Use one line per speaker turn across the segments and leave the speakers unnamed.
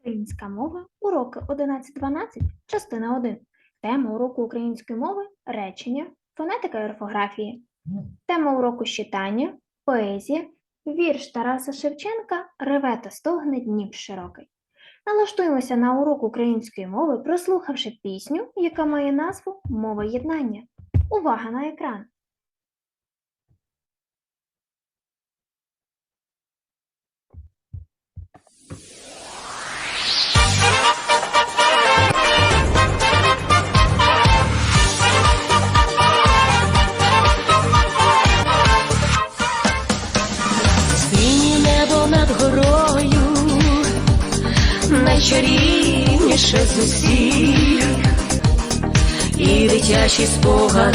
Українська мова, уроки 11-12, частина 1. Тема уроку української мови речення, фонетика і орфографії. Тема уроку читання, поезія, вірш Тараса Шевченка Реве та стогне Дніп широкий. Налаштуємося на урок української мови, прослухавши пісню, яка має назву Мова єднання. Увага на екран! 不恨。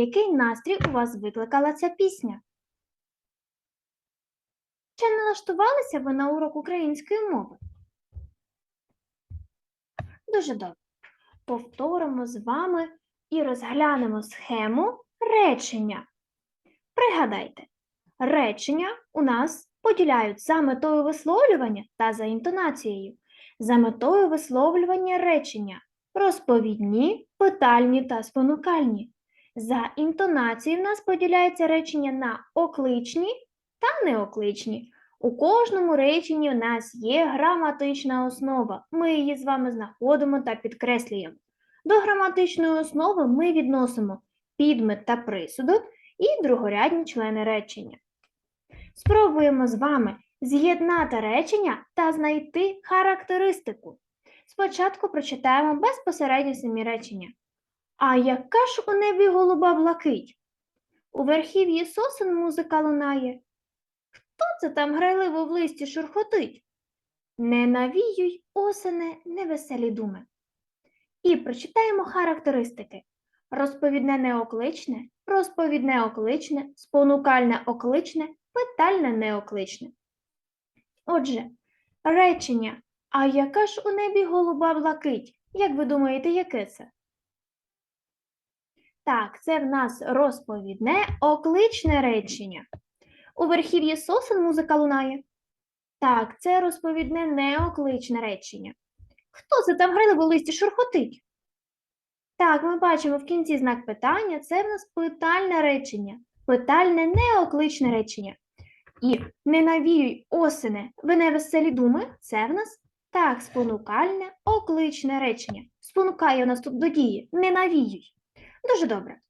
Який настрій у вас викликала ця пісня? Чи налаштувалися ви на урок української мови? Дуже добре. Повторимо з вами і розглянемо схему речення. Пригадайте, речення у нас поділяють за метою висловлювання та за інтонацією. За метою висловлювання речення розповідні, питальні та спонукальні. За інтонацією в нас поділяється речення на окличні та неокличні. У кожному реченні у нас є граматична основа. Ми її з вами знаходимо та підкреслюємо. До граматичної основи ми відносимо підмет та присудок і другорядні члени речення. Спробуємо з вами з'єднати речення та знайти характеристику. Спочатку прочитаємо безпосередньо самі речення. А яка ж у небі голуба блакить? У верхів'ї сосен музика лунає. Хто це там грайливо в листі шурхотить? Не навіюй, осене, невеселі думи. І прочитаємо характеристики. Розповідне неокличне, розповідне окличне, спонукальне окличне, питальне неокличне. Отже, речення а яка ж у небі голуба блакить? Як ви думаєте, яке це? Так, це в нас розповідне окличне речення. У верхів'ї сосен музика лунає. Так, це розповідне неокличне речення. Хто це там грили в листі шурхотить? Так, ми бачимо в кінці знак питання. Це в нас питальне речення. Питальне неокличне речення. І не навіюй осене, ви не веселі думи, це в нас так, спонукальне, окличне речення. Спонукає нас тут до дії, не навіюй. Дуже добре.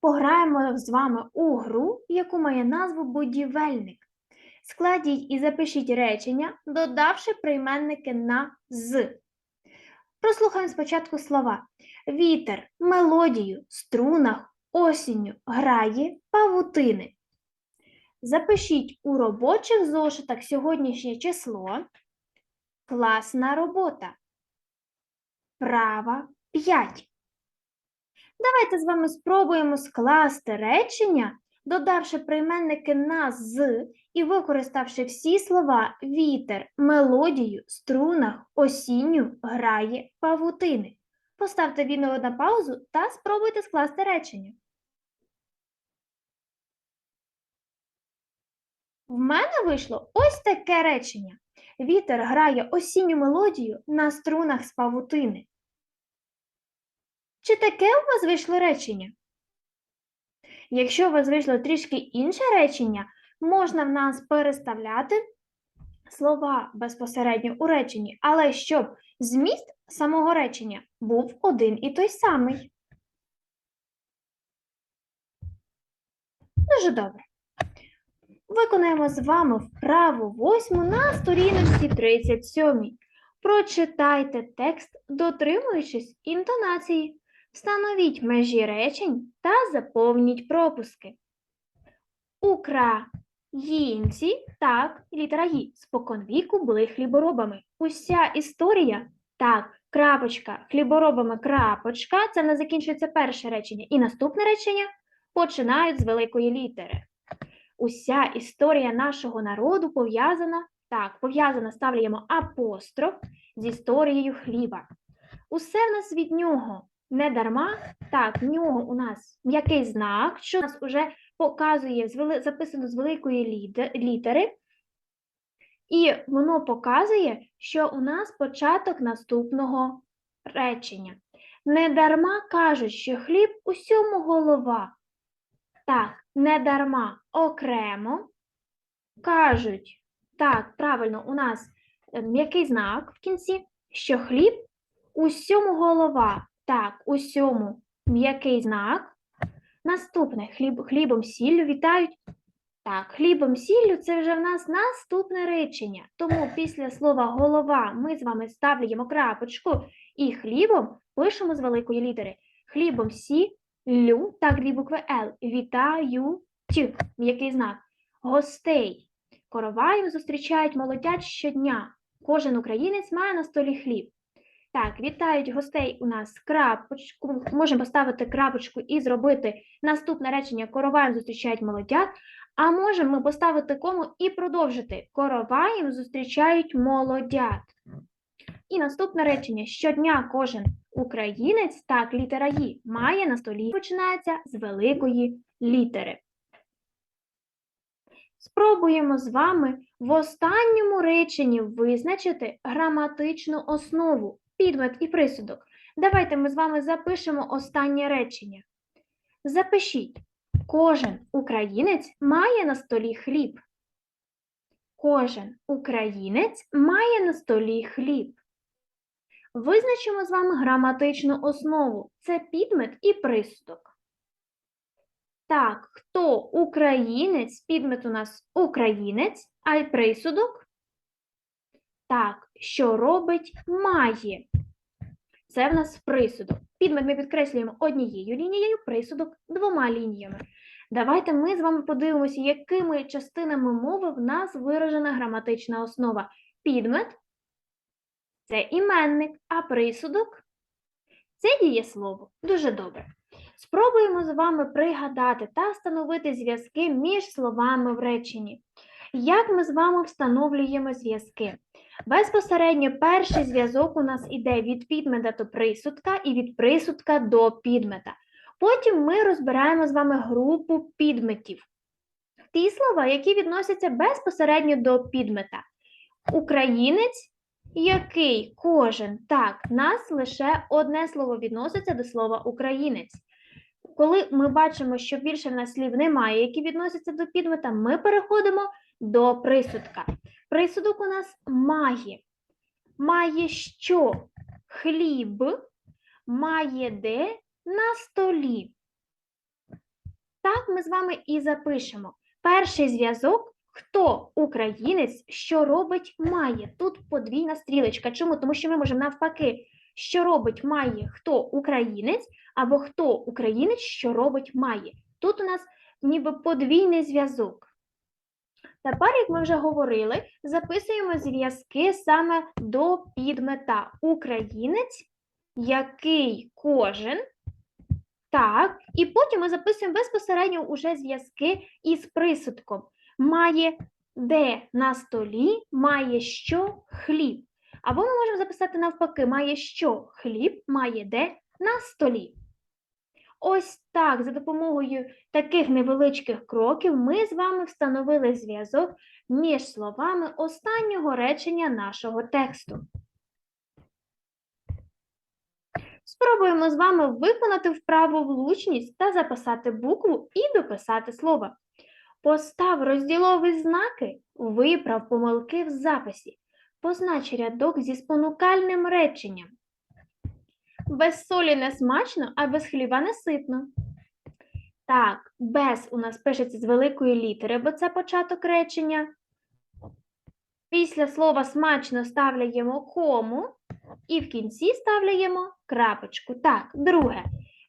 Пограємо з вами у гру, яку має назву будівельник. Складіть і запишіть речення, додавши прийменники на з. Прослухаємо спочатку слова. Вітер, мелодію, струнах, осінню, грає, павутини. Запишіть у робочих зошитах сьогоднішнє число. Класна робота. Права 5. Давайте з вами спробуємо скласти речення, додавши прийменники на з і використавши всі слова вітер, мелодію, струнах, осінню, грає, павутини. Поставте відео на паузу та спробуйте скласти речення. В мене вийшло ось таке речення. Вітер грає осінню мелодію на струнах з павутини. Чи таке у вас вийшло речення? Якщо у вас вийшло трішки інше речення, можна в нас переставляти слова безпосередньо у реченні, але щоб зміст самого речення був один і той самий. Дуже добре. Виконаємо з вами вправу восьму на сторіночці 37. Прочитайте текст, дотримуючись інтонації. Встановіть межі речень та заповніть пропуски. Українці, так, літера «ї», споконвіку були хліборобами. Уся історія, так, крапочка, хліборобами, крапочка, це не закінчується перше речення. І наступне речення починають з великої літери. Уся історія нашого народу пов'язана, так, пов'язана, ставляємо апостроф з історією хліба. Усе в нас від нього не дарма. Так, в нього у нас м'який знак, що нас уже показує записано з великої літери. І воно показує, що у нас початок наступного речення. Не дарма кажуть, що хліб усьому голова. Так, не дарма окремо кажуть, так, правильно, у нас е, м'який знак в кінці, що хліб усьому голова. Так, усьому м'який знак. Наступне хліб, хлібом сіллю вітають. Так, хлібом сіллю це вже в нас наступне речення. Тому після слова голова ми з вами ставляємо крапочку і хлібом пишемо з великої літери. Хлібом сіллю, так, дві букви Л. Вітають, м'який знак. Гостей. Короваєм зустрічають молодят щодня. Кожен українець має на столі хліб. Так, вітають гостей у нас крапочку. Можемо поставити крапочку і зробити наступне речення короваєм зустрічають молодят. А можемо ми поставити кому і продовжити. Короваєм зустрічають молодят. І наступне речення: щодня кожен українець, так, літера «і» має на столі. Починається з великої літери. Спробуємо з вами в останньому реченні визначити граматичну основу, підмет і присудок. Давайте ми з вами запишемо останнє речення. Запишіть. Кожен українець має на столі хліб. Кожен українець має на столі хліб. Визначимо з вами граматичну основу. Це підмет і присудок. Так, хто українець? Підмет у нас українець, а й присудок. Так, що робить має. Це в нас присудок. Підмет ми підкреслюємо однією лінією, присудок двома лініями. Давайте ми з вами подивимося, якими частинами мови в нас виражена граматична основа. Підмет це іменник, а присудок це дієслово. Дуже добре. Спробуємо з вами пригадати та встановити зв'язки між словами в реченні. Як ми з вами встановлюємо зв'язки? Безпосередньо перший зв'язок у нас іде від підмета до присудка і від присудка до підмета. Потім ми розбираємо з вами групу підметів. Ті слова, які відносяться безпосередньо до підмета. Українець, який кожен, так, нас лише одне слово відноситься до слова українець. Коли ми бачимо, що більше в нас слів немає, які відносяться до підмета, ми переходимо до присудка. Присудок у нас має. Має що? Хліб, має де на столі. Так ми з вами і запишемо. Перший зв'язок хто українець, що робить має. Тут подвійна стрілочка. Чому? Тому що ми можемо навпаки, що робить має хто українець, або хто українець, що робить має. Тут у нас ніби подвійний зв'язок. Тепер, як ми вже говорили, записуємо зв'язки саме до підмета. Українець, який кожен. Так, і потім ми записуємо безпосередньо уже зв'язки із присудком. Має де на столі, має що хліб. Або ми можемо записати навпаки, має що хліб, має де на столі. Ось так, за допомогою таких невеличких кроків, ми з вами встановили зв'язок між словами останнього речення нашого тексту. Спробуємо з вами виконати вправу влучність та записати букву і дописати слово. Постав розділові знаки, виправ помилки в записі. Познач рядок зі спонукальним реченням. Без солі не смачно, а без хліба не ситно. Так, без у нас пишеться з великої літери, бо це початок речення. Після слова смачно ставляємо кому і в кінці ставляємо крапочку. Так, друге.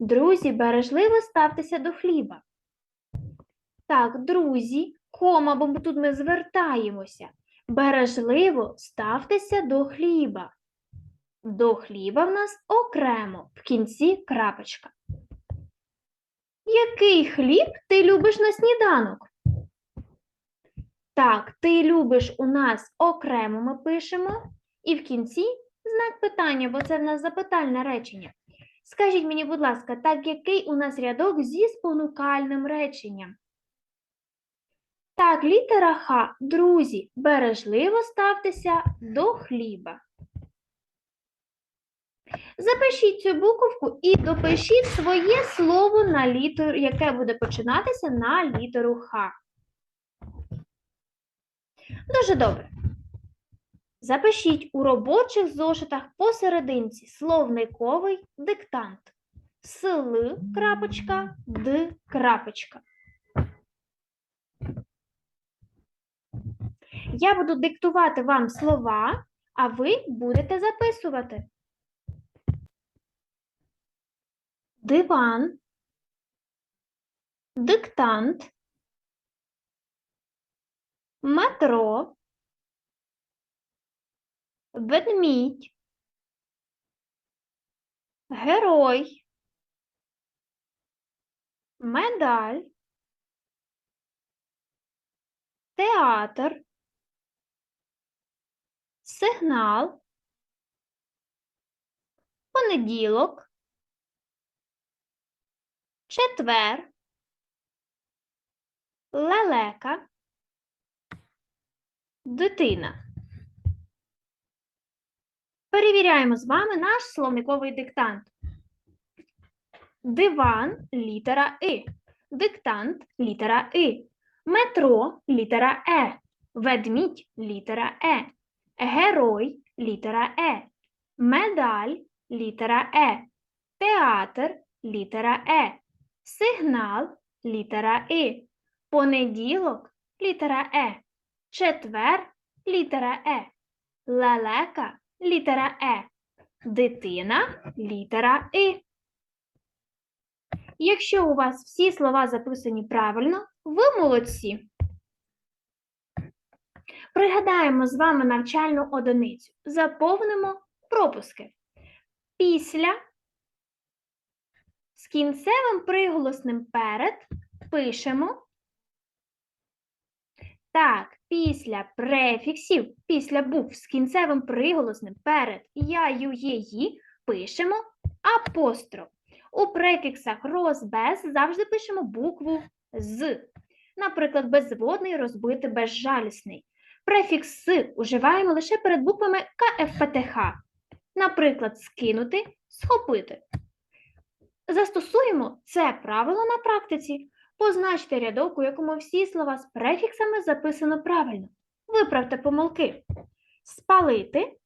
Друзі, бережливо ставтеся до хліба. Так, друзі, кома, бо тут ми звертаємося. Бережливо ставтеся до хліба. До хліба в нас окремо, в кінці крапочка. Який хліб ти любиш на сніданок? Так, ти любиш у нас окремо ми пишемо, і в кінці знак питання, бо це в нас запитальне речення. Скажіть мені, будь ласка, так який у нас рядок зі спонукальним реченням? Так, літера Х. Друзі, бережливо ставтеся до хліба. Запишіть цю буковку і допишіть своє слово на літеру, яке буде починатися на літеру Х. Дуже добре. Запишіть у робочих зошитах посерединці словниковий диктант. Сл, крапочка, д, крапочка. Я буду диктувати вам слова, а ви будете записувати. Диван, диктант, метро, ведмідь, герой, медаль, театр, сигнал, понеділок, четвер, лелека, дитина. Перевіряємо з вами наш словниковий диктант. Диван літера И. Диктант літера И. Метро літера Е. Ведмідь літера Е. Герой літера Е. Медаль літера Е. Театр літера Е. Сигнал літера И. Понеділок літера Е. Четвер літера Е. Лелека літера Е. Дитина літера И. Якщо у вас всі слова записані правильно, ви молодці. Пригадаємо з вами навчальну одиницю. Заповнимо пропуски. Після з кінцевим приголосним перед пишемо. Так, після префіксів, після букв з кінцевим приголосним перед я, ю, є, ї пишемо апостроф. У префіксах роз, без завжди пишемо букву з. Наприклад, безводний, розбитий, безжалісний. Префікс с уживаємо лише перед буквами КФПТХ. Наприклад, скинути, схопити. Застосуємо це правило на практиці. Позначте рядок, у якому всі слова з префіксами записано правильно. Виправте помилки. Спалити.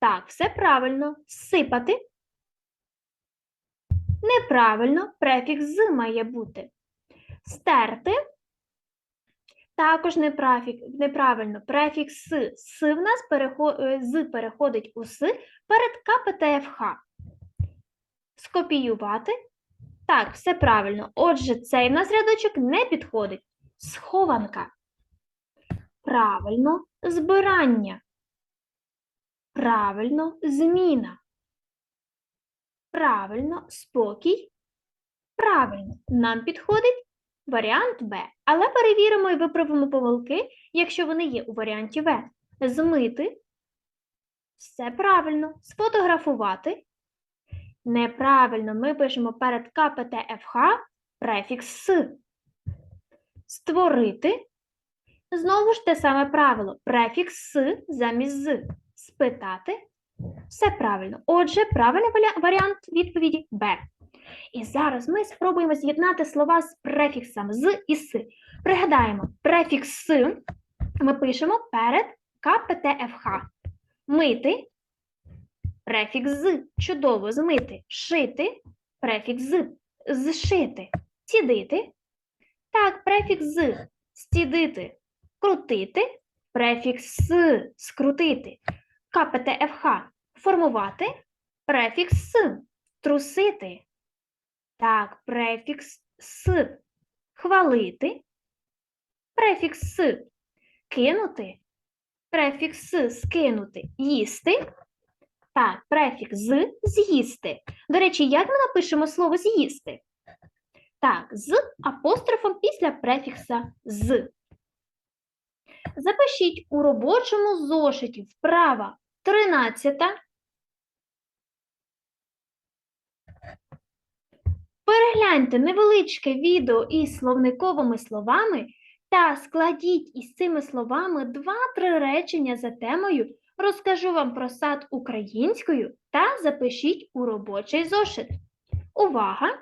Так, все правильно. Сипати. Неправильно, префікс з має бути. Стерти. Також неправильно, префікс с. С в нас перехо- е, з переходить у с перед КПТФХ. Скопіювати. Так, все правильно. Отже, цей в нас рядочок не підходить. Схованка. Правильно, збирання. Правильно, зміна. Правильно, спокій. Правильно, нам підходить варіант Б. Але перевіримо і виправимо помилки, якщо вони є у варіанті В. Змити. Все правильно. Сфотографувати. Неправильно, ми пишемо перед КПТФХ префікс С. Створити. Знову ж те саме правило. Префікс С замість з. Спитати. Все правильно. Отже, правильний варіант відповіді Б. І зараз ми спробуємо з'єднати слова з префіксами з і с. Пригадаємо, префікс с ми пишемо перед КПТФХ. Мити, префікс з. Чудово змити. Шити, префікс з. Зшити. Цідити. Так, префікс з. Стідити. Крутити. Префікс с. Скрутити. КПТФХ. Формувати. Префікс с. Трусити. Так, префікс с. Хвалити. Префікс с. Кинути. Префікс с. Скинути. Їсти. Так, префікс з. З'їсти. До речі, як ми напишемо слово з'їсти? Так, з апострофом після префікса з. Запишіть у робочому зошиті вправа 13. Перегляньте невеличке відео із словниковими словами та складіть із цими словами два-три речення за темою Розкажу вам про сад українською та запишіть у робочий зошит. Увага!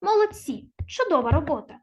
Молодці! Чудова робота!